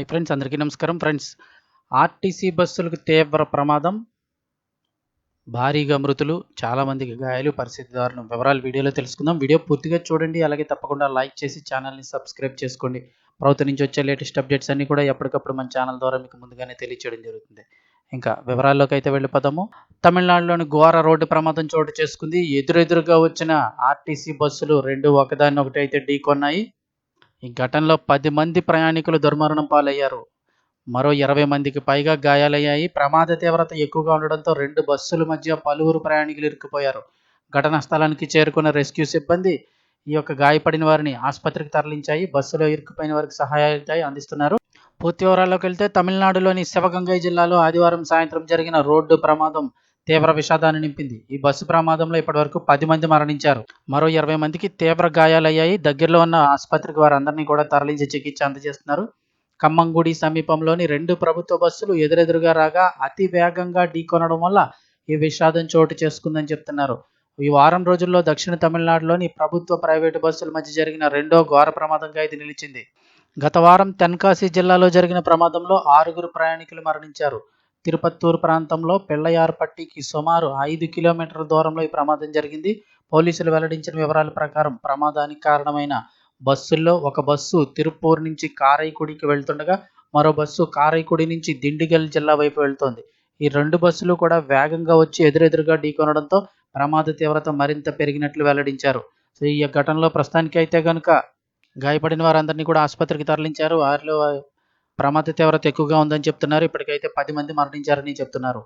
Hi friends అందరికీ నమస్కారం. Friends RTC బస్సులకు తీవ్ర ప్రమాదం. భారీగా మృతులు చాలామందికి గాయాలు. పరిస్థితి దారుణం. వివరాలు వీడియోలో తెలుసుకుందాం. వీడియో పూర్తిగా చూడండి. అలాగే తప్పకుండా లైక్ చేసి ఛానల్ని సబ్స్క్రైబ్ చేసుకోండి. ప్రభుత్వం నుంచి వచ్చే లేటెస్ట్ అప్డేట్స్ అన్ని కూడా ఎప్పటికప్పుడు మన ఛానల్ ద్వారా మీకు ముందుగానే తెలియచేయడం జరుగుతుంది. ఇంకా వివరాల్లోకి అయితే వెళ్ళిపోదాము. తమిళనాడులోని ఘోర రోడ్డు ప్రమాదం చోటు చేసుకుంది. ఎదురెదురుగా వచ్చిన ఆర్టీసీ బస్సులు రెండు ఒకదాన్ని ఒకటి అయితే ఢీకొన్నాయి. ఈ ఘటనలో పది మంది ప్రయాణికులు దుర్మరణం పాలయ్యారు. మరో ఇరవై మందికి పైగా గాయాలయ్యాయి. ప్రమాద తీవ్రత ఎక్కువగా ఉండడంతో రెండు బస్సుల మధ్య పలువురు ప్రయాణికులు ఇరుక్కుపోయారు. ఘటనా స్థలానికి చేరుకున్న రెస్క్యూ సిబ్బంది ఈ యొక్క గాయపడిన వారిని ఆసుపత్రికి తరలించాయి. బస్సులో ఇరుక్కుపోయిన వారికి సహాయాలు అందిస్తున్నారు. పూర్తి వివరాల్లోకి వెళ్తే తమిళనాడులోని శివగంగై జిల్లాలో ఆదివారం సాయంత్రం జరిగిన రోడ్డు ప్రమాదం తీవ్ర విషాదాన్ని నింపింది. ఈ బస్సు ప్రమాదంలో ఇప్పటివరకు పది మంది మరణించారు. మరో ఇరవై మందికి తీవ్ర గాయాలయ్యాయి. దగ్గరలో ఉన్న ఆసుపత్రికి వారందరినీ కూడా తరలించి చికిత్స అందజేస్తున్నారు. ఖమ్మంగుడి సమీపంలోని రెండు ప్రభుత్వ బస్సులు ఎదురెదురుగా రాగా అతి వేగంగా ఢీకొనడం వల్ల ఈ విషాదం చోటు చేసుకుందని చెప్తున్నారు. ఈ వారం రోజుల్లో దక్షిణ తమిళనాడులోని ప్రభుత్వ ప్రైవేటు బస్సుల మధ్య జరిగిన రెండో ఘోర ప్రమాదంగా ఇది నిలిచింది. గత వారం తెన్కాసి జిల్లాలో జరిగిన ప్రమాదంలో ఆరుగురు ప్రయాణికులు మరణించారు. తిరుపత్తూరు ప్రాంతంలో పెళ్ళయార్పట్టికి సుమారు ఐదు కిలోమీటర్ల దూరంలో ఈ ప్రమాదం జరిగింది. పోలీసులు వెల్లడించిన వివరాల ప్రకారం ప్రమాదానికి కారణమైన బస్సుల్లో ఒక బస్సు తిరుపూర్ నుంచి కారైకుడికి వెళ్తుండగా మరో బస్సు కారైకుడి నుంచి దిండిగల్ జిల్లా వైపు వెళ్తోంది. ఈ రెండు బస్సులు కూడా వేగంగా వచ్చి ఎదురెదురుగా ఢీకొనడంతో ప్రమాద తీవ్రత మరింత పెరిగినట్లు వెల్లడించారు. సో ఈ ఘటనలో ప్రస్తుతానికి అయితే కనుక గాయపడిన వారందరినీ కూడా ఆసుపత్రికి తరలించారు. వారిలో ప్రమాద తీవ్రత ఎక్కువగా ఉందని చెప్తున్నారు. ఇప్పటికైతే పది మంది మరణించారని చెప్తున్నారు.